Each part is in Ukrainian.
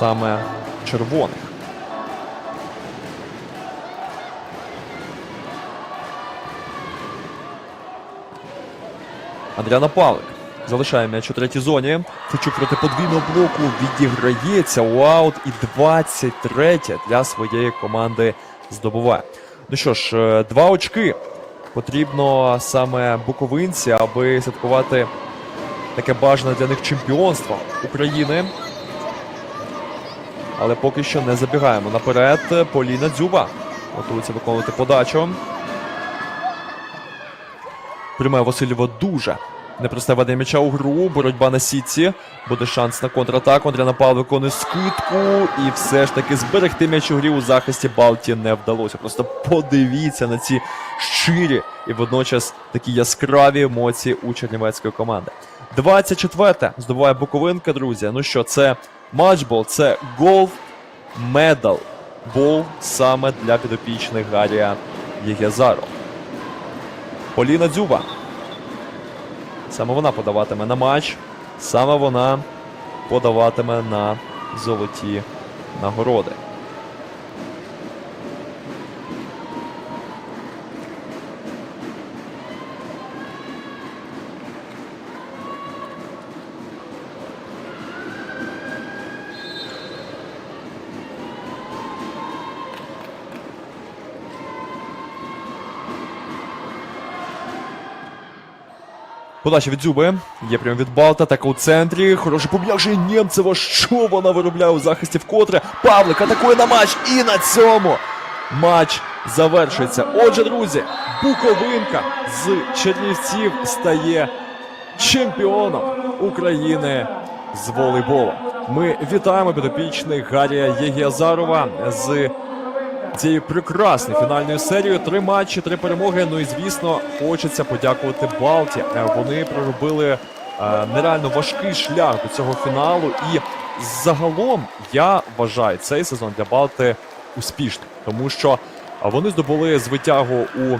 саме червоних. Андріана Павлик залишає м'яч у третій зоні. Фечук проти подвійного блоку відіграється у аут і 23 для своєї команди здобуває. Ну що ж, е, два очки потрібно саме буковинці, аби святкувати таке бажане для них чемпіонство України. Але поки що не забігаємо наперед. Поліна Дзюба готується виконувати подачу. Приймає Васильєва дуже непросте ведення м'яча у гру. Боротьба на сітці. Буде шанс на контратаку. Андріана Павло виконує скидку. І все ж таки зберегти м'яч у грі у захисті Балті не вдалося. Просто подивіться на ці щирі і водночас такі яскраві емоції у чернівецької команди. 24-те здобуває Буковинка, друзі. Ну що, це матчбол, це голф медал. Бол саме для підопічних Гарія Єгезаро. Поліна Дзюба. Саме вона подаватиме на матч. Саме вона подаватиме на золоті нагороди. Подача від Дзюби. Є прямо від Балта. Так у центрі. Хороше пом'якшення Нємцева. Що вона виробляє у захисті вкотре? Павлик атакує на матч. І на цьому матч завершується. Отже, друзі, Буковинка з Чернівців стає чемпіоном України з волейболу. Ми вітаємо підопічних Гарія Єгіазарова з цією прекрасною фінальною серією. Три матчі, три перемоги. Ну і звісно, хочеться подякувати Балті. Е, Вони проробили е, нереально важкий шлях до цього фіналу. І загалом я вважаю цей сезон для Балти успішним, тому що вони здобули звитягу у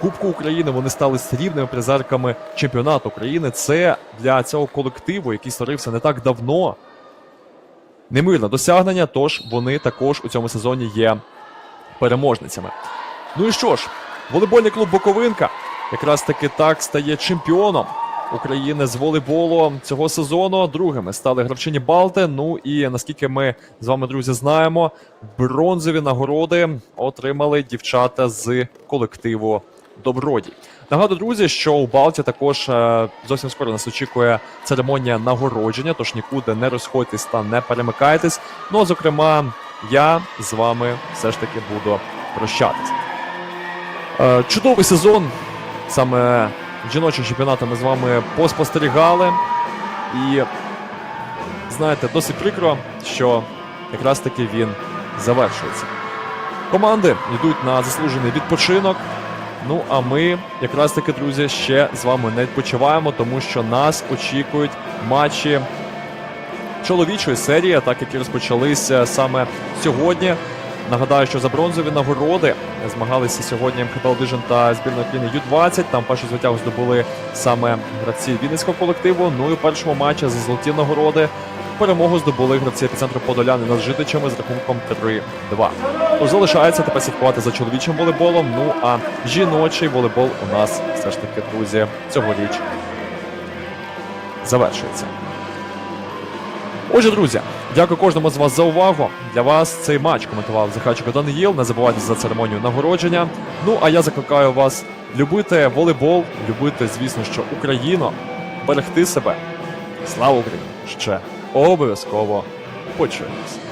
Кубку України. Вони стали срібними призерками чемпіонату України. Це для цього колективу, який створився не так давно. Немирне досягнення, тож вони також у цьому сезоні є переможницями. Ну і що ж, волейбольний клуб Буковинка якраз таки так стає чемпіоном України з волейболу цього сезону. Другими стали гравчині Балти. Ну і наскільки ми з вами, друзі, знаємо, бронзові нагороди отримали дівчата з колективу Добродій. Нагадую, друзі, що у Балті також е, зовсім скоро нас очікує церемонія нагородження, тож нікуди не розходьтесь та не перемикайтесь. Ну а зокрема, я з вами все ж таки буду прощатись. Е, чудовий сезон. Саме жіночим чемпіонатом ми з вами поспостерігали. І знаєте, досить прикро, що якраз таки він завершується. Команди йдуть на заслужений відпочинок. Ну а ми, якраз таки, друзі, ще з вами не відпочиваємо, тому що нас очікують матчі чоловічої серії, так які розпочалися саме сьогодні. Нагадаю, що за бронзові нагороди змагалися сьогодні МХПЛ Vision та збірна України Ю-20. Там першу звитягу здобули саме гравці Вінницького колективу. Ну і у першому матчі за золоті нагороди перемогу здобули гравці епіцентру Подоляни над житичами з рахунком 3-2. Тож залишається тепер слідкувати за чоловічим волейболом. Ну а жіночий волейбол у нас все ж таки, друзі, цьогоріч завершується. Отже, друзі, дякую кожному з вас за увагу. Для вас цей матч коментував Захарченко Даниїл. Не забувайте за церемонію нагородження. Ну а я закликаю вас любити волейбол, любити, звісно, що Україну, берегти себе. Слава Україні! Ще обов'язково почуємось.